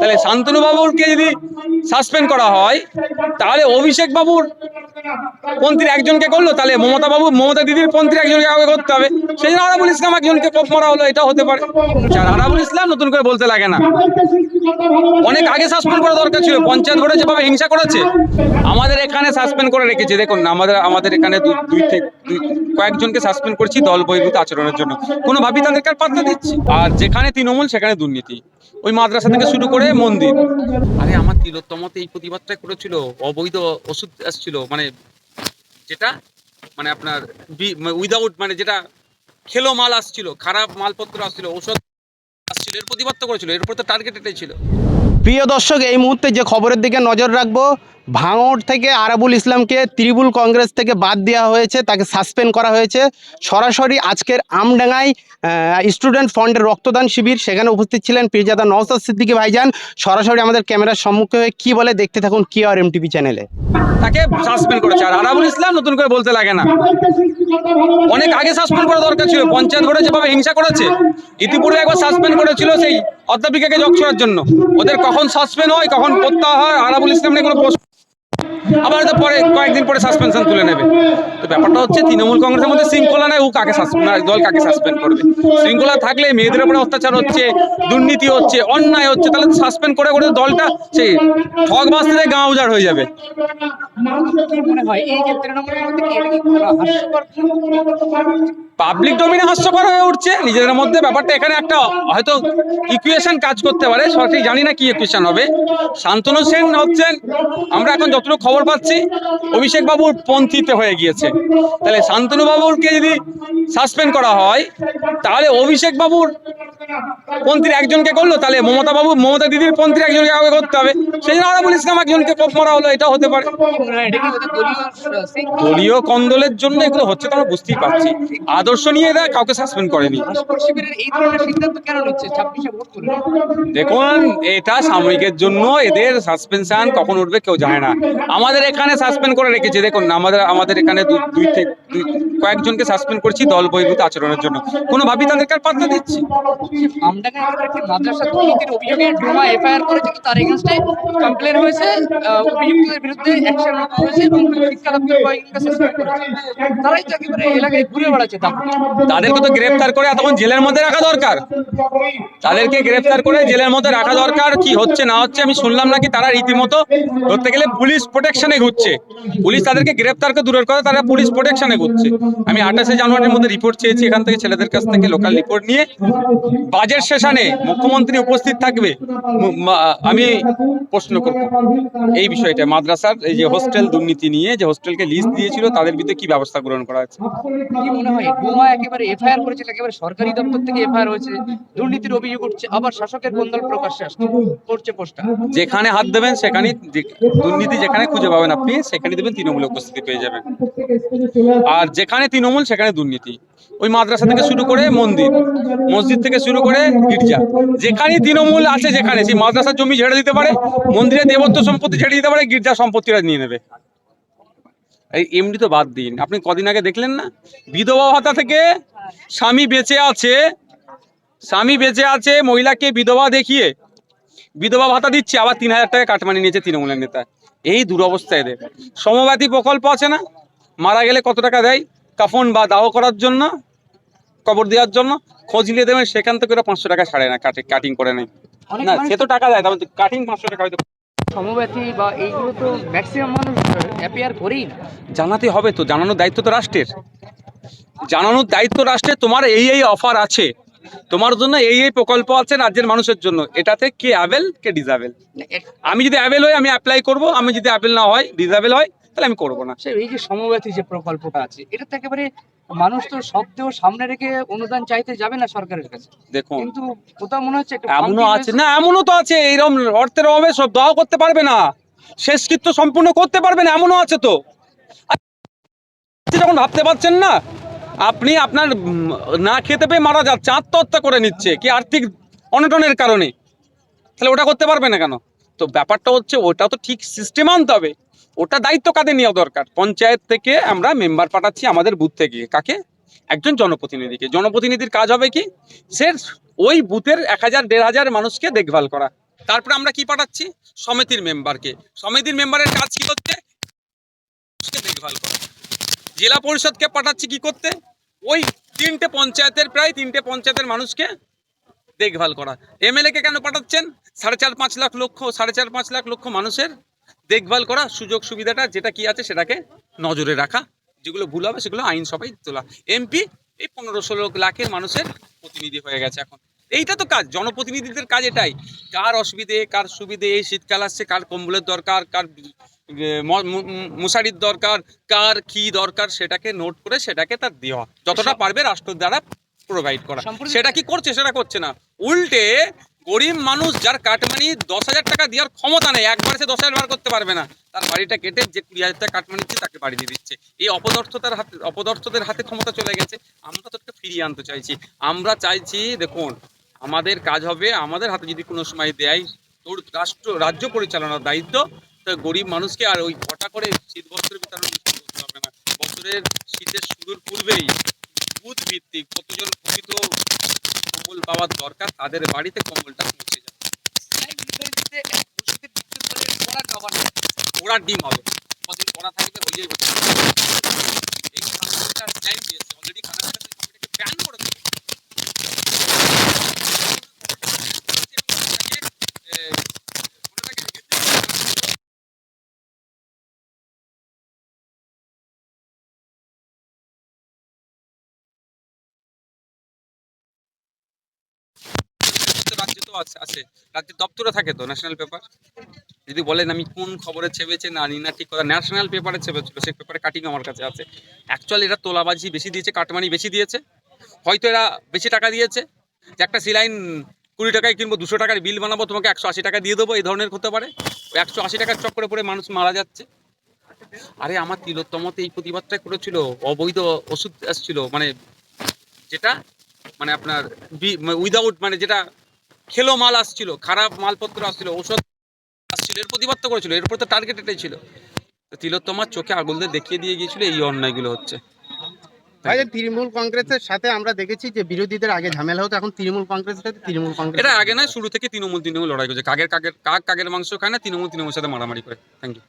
তাহলে শান্তনু বাবুরকে যদি সাসপেন্ড করা হয়, তাহলে অভিষেক বাবুর পন্থীর একজনকে করল, তাহলে মমতা বাবু, মমতা দিদির পন্থীর একজনকে কাউকে করতে হবে। সেই জন্য আরাবুল ইসলাম একজনকে কোপ মারা হলো এটা হতে পারে। আর আরাবুল ইসলাম নতুন করে বলতে লাগে না। অনেক আগে সাসপেন্ড করা দরকার ছিল, পঞ্চায়েত ভোটে যেভাবে হিংসা করেছে, আমাদের এখানে সাসপেন্ড করে রেখেছে। দেখুন, আমাদের আমাদের এখানে দুই থেকে কয়েকজনকে সাসপেন্ড করছি দল বহির্ভূত আচরণের জন্য। কোনোভাবেই তাদেরকে আর পাত্তা দিচ্ছি আর যেখানে তৃণমূল, সেখানে দুর্নীতি। ওই মাদ্রাসা থেকে শুরু করে মন্দির। আরে আমার তিলোত্তমতে এই প্রতিবাদটা করেছিল অবৈধ ওষুধ আসছিল মানে যেটা মানে আপনার উইদাউট মানে যেটা খেলো মাল আসছিল খারাপ মালপত্র আসছিল ঔষধ আসছিল এর প্রতিবাদ করেছিল এরপর তো টার্গেট এটাই ছিল। প্রিয় দর্শক এই মুহূর্তে যে খবরের দিকে নজর রাখব ভাঙড় থেকে আরাবুল ইসলামকে তৃণমূল কংগ্রেস থেকে বাদ দেওয়া হয়েছে, তাকে সাসপেন্ড করা হয়েছে। সরাসরি আজকের আমডাঙ্গায় স্টুডেন্ট ফন্ডের রক্তদান শিবির, সেখানে উপস্থিত ছিলেন পীরজাদা নওসাদ সিদ্দিকী ভাইজান। সরাসরি আমাদের ক্যামেরার সম্মুখে হয়ে কী বলে দেখতে থাকুন কি আর এমটিভি চ্যানেলে। তাকে সাসপেন্ড করেছে, আর আরাবুল ইসলাম নতুন করে বলতে লাগে না। অনেক আগে সাসপেন্ড করা দরকার ছিল, পঞ্চায়েত ভোটে যেভাবে হিংসা করেছে, ইতিপূর্বে একবার সাসপেন্ড করেছিল সেই অধ্যাপিকাকে জগ জন্য। ওদের কখন সাসপেন্ড হয়, কখন প্রত্যাহার হয়, আরাবুল ইসলাম নিয়ে কোনো প্রশ্ন আবার হয়তো পরে কয়েকদিন পরে সাসপেনশন তুলে নেবে। তো ব্যাপারটা হচ্ছে তৃণমূল কংগ্রেসের মধ্যে শৃঙ্খলা নেই ও কাকে সাসপেন্ড দল কাকে সাসপেন্ড করবে? শৃঙ্খলা থাকলে মেয়েদের উপরে অত্যাচার হচ্ছে দুর্নীতি হচ্ছে অন্যায় হচ্ছে তাহলে সাসপেন্ড করে করে দলটা সেই ঠগ বাস্তিতে গাঁ উজাড় হয়ে যাবে। মনে পাবলিক ডোমিনে হাস্যকর হয়ে উঠছে নিজেদের মধ্যে ব্যাপারটা এখানে একটা হয়তো ইকুয়েশন কাজ করতে পারে সঠিক জানি না কি ইকুয়েশন হবে। শান্তনু সেন হচ্ছেন আমরা এখন যতটুকু খবর পাচ্ছি, অভিষেক বাবুর পন্থীতে হয়ে গিয়েছে। তাহলে শান্তনু বাবুরকে যদি সাসপেন্ড করা হয়, তাহলে অভিষেক বাবুর পন্থীর একজনকে করল, তাহলে মমতা বাবু, মমতা দিদির পন্থীর একজনকে কাউকে করতে হবে। সেই জন্য আরাবুল ইসলাম একজনকে কোপ মারা হলো এটা হতে পারে। দলীয় কন্দলের জন্য এগুলো হচ্ছে তো আমরা বুঝতেই পারছি। আদর্শ নিয়ে এরা কাউকে সাসপেন্ড করেনি। দেখুন, এটা সাময়িকের জন্য, এদের সাসপেনশন কখন উঠবে কেউ জানে না। আমাদের এখানে সাসপেন্ড করে রেখেছে। দেখুন আমাদের আমাদের এখানে দুই থেকে দুই কয়েকজনকে সাসপেন্ড করছি দল বহির্ভূত আচরণের জন্য। কোনোভাবেই তাদেরকে আর পাত্তা দিচ্ছি আমডাঙ্গা এলাকার একটি মাদ্রাসা দুর্নীতির অভিযোগে ডোমা এফআইআর করেছিল তার এগেনস্টে কমপ্লেন হয়েছে অভিযুক্তদের বিরুদ্ধে অ্যাকশন নেওয়া হয়েছে এবং শিক্ষা দপ্তর কয়েকজনকে সাসপেন্ড করেছে তারাই তো একেবারে এলাকায় ঘুরে বেড়াচ্ছে তাদেরকে তো গ্রেফতার করে এতক্ষণ জেলের মধ্যে রাখা দরকার। তাদেরকে গ্রেফতার করে জেলের মধ্যে রাখা দরকার কি হচ্ছে না হচ্ছে আমি শুনলাম নাকি তারা রীতিমতো ধরতে গেলে পুলিশ প্রোটেকশনে ঘুরছে। পুলিশ তাদেরকে গ্রেফতার করে দূরের কথা তারা পুলিশ প্রোটেকশনে ঘুরছে আমি আঠাশে জানুয়ারির মধ্যে রিপোর্ট চেয়েছি এখান থেকে ছেলেদের কাছ থেকে লোকাল রিপোর্ট নিয়ে। বাজেট সেশনে মুখ্যমন্ত্রী উপস্থিত থাকবে। আমি প্রশ্ন করব। এই বিষয়টা মাদ্রাসার এই যে হোস্টেল দুর্নীতি নিয়ে যে হোস্টেলকে লিস্ট দিয়েছিল তাদের বিরুদ্ধে কি ব্যবস্থা গ্রহণ করা হচ্ছে কি মনে হয়? ডোমা একেবারে এফআইআর করেছিল একেবারে সরকারি দপ্তর থেকে এফআইআর হয়েছে। দুর্নীতির অভিযোগ উঠছে আবার শাসকের কোন্দল প্রকাশ্যে আসছে। করছে পোস্টার। যেখানে হাত দেবেন সেখানে দুর্নীতি যেখানে খুঁজে পাবেন আপনি সেখানে দেবেন তৃণমূল উপস্থিতি পেয়ে যাবেন। আর যেখানে তৃণমূল, সেখানে দুর্নীতি। ওই মাদ্রাসা থেকে শুরু করে মন্দির। মসজিদ থেকে শুরু করে গির্জা। যেখানেই তৃণমূল আছে যেখানে। সেই মাদ্রাসার জমি ঝেড়ে দিতে পারে মন্দিরে দেবত্ব সম্পত্তি ঝেড়ে দিতে পারে, গির্জা সম্পত্তিরা নিয়ে নেবে। এই এমনি তো বাদ দিন। আপনি কদিন আগে দেখলেন না? বিধবা ভাতা থেকে স্বামী বেঁচে আছে, স্বামী বেঁচে আছে, মহিলাকে বিধবা দেখিয়ে বিধবা ভাতা দিচ্ছে, আবার তিন হাজার টাকা কাটমানি নিয়েছে তৃণমূলের নেতা। এই দুরবস্থা এদের। সমব্যাথী প্রকল্প আছে না? মারা গেলে কত টাকা দেয়? কাফন বা দাহ করার জন্য কবর দেওয়ার জন্য খোঁজ নিয়ে দেবেন সেখান থেকে ওরা পাঁচশো টাকা ছাড়ে না কাটিং কাটিং করে নেয়। না সে তো টাকা দেয় তাহলে কাটিং পাঁচশো টাকা হয়তো সমব্যথী বা এইগুলো তো ম্যাক্সিমাম মানুষ অ্যাপিয়ার করেই না। জানাতে হবে তো জানানোর দায়িত্ব তো রাষ্ট্রের। জানানোর দায়িত্ব রাষ্ট্রের তোমার এই এই অফার আছে। তোমার জন্য এই এই প্রকল্প আছে রাজ্যের মানুষের জন্য। এটাতে কে অ্যাভেল কে ডিজাবেল আমি যদি অ্যাভেল হই আমি অ্যাপ্লাই করব আমি যদি অ্যাভেল না হয় ডিজাবেল হয় তাহলে আমি করব না। এই যে সমব্যথী যে প্রকল্পটা আছে এটা তো একেবারে মানুষ তো শব্দেও সামনে রেখে অনুদান চাইতে যাবে না সরকারের কাছে। দেখুন কিন্তু কোথাও মনে হচ্ছে এমনও আছে না এমনও তো আছে এইরকম অর্থের অভাবে সব দাওয়া করতে পারবে না শেষকৃত্য সম্পূর্ণ করতে পারবে না এমনও আছে তো। যখন ভাবতে পারছেন না আপনি আপনার না খেতে পেয়ে মারা যাচ্ছে আত্মহত্যা করে নিচ্ছে কি আর্থিক অনটনের কারণে তাহলে ওটা করতে পারবে না কেন? তো ব্যাপারটা হচ্ছে ওটা তো ঠিক সিস্টেম আনতে হবে। ওটা দায়িত্ব কাদের নেওয়া দরকার? পঞ্চায়েত থেকে আমরা মেম্বার পাঠাচ্ছি আমাদের বুথ থেকে। কাকে? একজন জনপ্রতিনিধিকে। জনপ্রতিনিধির কাজ হবে কি? সে ওই বুথের এক হাজার, দেড় হাজার মানুষকে দেখভাল করা। তারপরে আমরা কি পাঠাচ্ছি? সমিতির মেম্বারকে সমিতির মেম্বারের কাজ কি হচ্ছে? দেখভাল করা। জেলা পরিষদকে পাঠাচ্ছি কি করতে? ওই তিনটে পঞ্চায়েতের, প্রায় তিনটে পঞ্চায়েতের মানুষকে দেখভাল করা। এমএলএ কে কেন পাঠাচ্ছেন? সাড়ে চার, পাঁচ লাখ লক্ষ, সাড়ে চার, পাঁচ লাখ লক্ষ মানুষের দেখভাল করা সুযোগ সুবিধাটা যেটা কি আছে সেটাকে নজরে রাখা যেগুলো ভুল হবে সেগুলো আইন সবাই তোলা। এমপি এই পনেরো ষোলো লাখের মানুষের প্রতিনিধি হয়ে গেছে এখন। এইটা তো কাজ জনপ্রতিনিধিদের কাজ এটাই। কার অসুবিধে কার সুবিধে এই শীতকাল আসছে কার কম্বলের দরকার কার মশারির দরকার কার কি দরকার সেটাকে নোট করে সেটাকে তার দেওয়া। যতটা পারবে রাষ্ট্র দ্বারা প্রোভাইড করা। সেটা কি করছে সেটা করছে না। উল্টে গরিব মানুষ যার কাটমানি দশ হাজার টাকা দেওয়ার ক্ষমতা নেই, একবার সে দশ হাজার বার করতে পারবে না। তার বাড়িটা কেটে যে কুড়ি হাজার টাকা কাটমানি দিচ্ছে, তাকে বাড়ি দিয়ে দিচ্ছে। এই অপদার্থতার হাতে, অপদার্থদের হাতে ক্ষমতা চলে গেছে। আমরা তো ফিরিয়ে আনতে চাইছি। আমরা চাইছি, দেখুন, আমাদের কাজ হবে, আমাদের হাতে যদি কোনো সময় দেয়, তোর রাষ্ট্র, রাজ্য পরিচালনার দায়িত্ব, তো গরিব মানুষকে আর ওই ঘটা করে শীত বস্ত্রের বিতরণ করতে হবে না। বছরের শীতের শুরুর পূর্বেই বুথ ভিত্তিক কতজন প্রকৃত কম্বল পাওয়ার দরকার তাদের বাড়িতে কম্বলটা পৌঁছে যাবে। ওরা ডিম হবে। কদিন ওরা থাকবে ওই হচ্ছে তো রাজ্যে তো আছে আছে। রাজ্যের দপ্তরে থাকে তো ন্যাশনাল পেপার যদি বলেন আমি কোন খবরে ছেপেছে না নি না ঠিক কথা। ন্যাশনাল পেপারে ছেপেছিল, সেই পেপারে কাটিং আমার কাছে আছে। অ্যাকচুয়ালি এরা তোলাবাজি বেশি দিয়েছে, কাটমানি বেশি দিয়েছে। হয়তো এরা বেশি টাকা দিয়েছে। যে একটা সিলাইন কুড়ি টাকায় কিনবো, দুশো টাকার বিল বানাবো, তোমাকে একশো আশি টাকা দিয়ে দেবো, এই ধরনের হতে পারে। ওই একশো আশি টাকার চক্করে পড়ে মানুষ মারা যাচ্ছে। আরে, আমার তিলোত্তমতে এই প্রতিবাদটা করেছিল, অবৈধ ওষুধ আসছিল মানে যেটা মানে আপনার উইদাউট মানে যেটা খেলো মাল আসছিল খারাপ মালপত্র আসছিল ঔষধ আসছিল এর প্রতিবাদ তো করেছিল এর উপর তো টার্গেট এটাই ছিল। তিলোত্তমার চোখে আগুল দিয়ে দেখিয়ে দিয়ে গিয়েছিল এই অন্যায়গুলো হচ্ছে। তৃণমূল কংগ্রেসের সাথে আমরা দেখেছি যে বিরোধীদের আগে ঝামেলা হতো এখন তৃণমূল কংগ্রেসের সাথে তৃণমূল কংগ্রেস এটা আগে নয় শুরু থেকে তৃণমূল তৃণমূল লড়াই করছে। কাগের কাগের কাক কাগের মাংস খায় না তৃণমূল তৃণমূল সাথে মারামারি করে। Thank you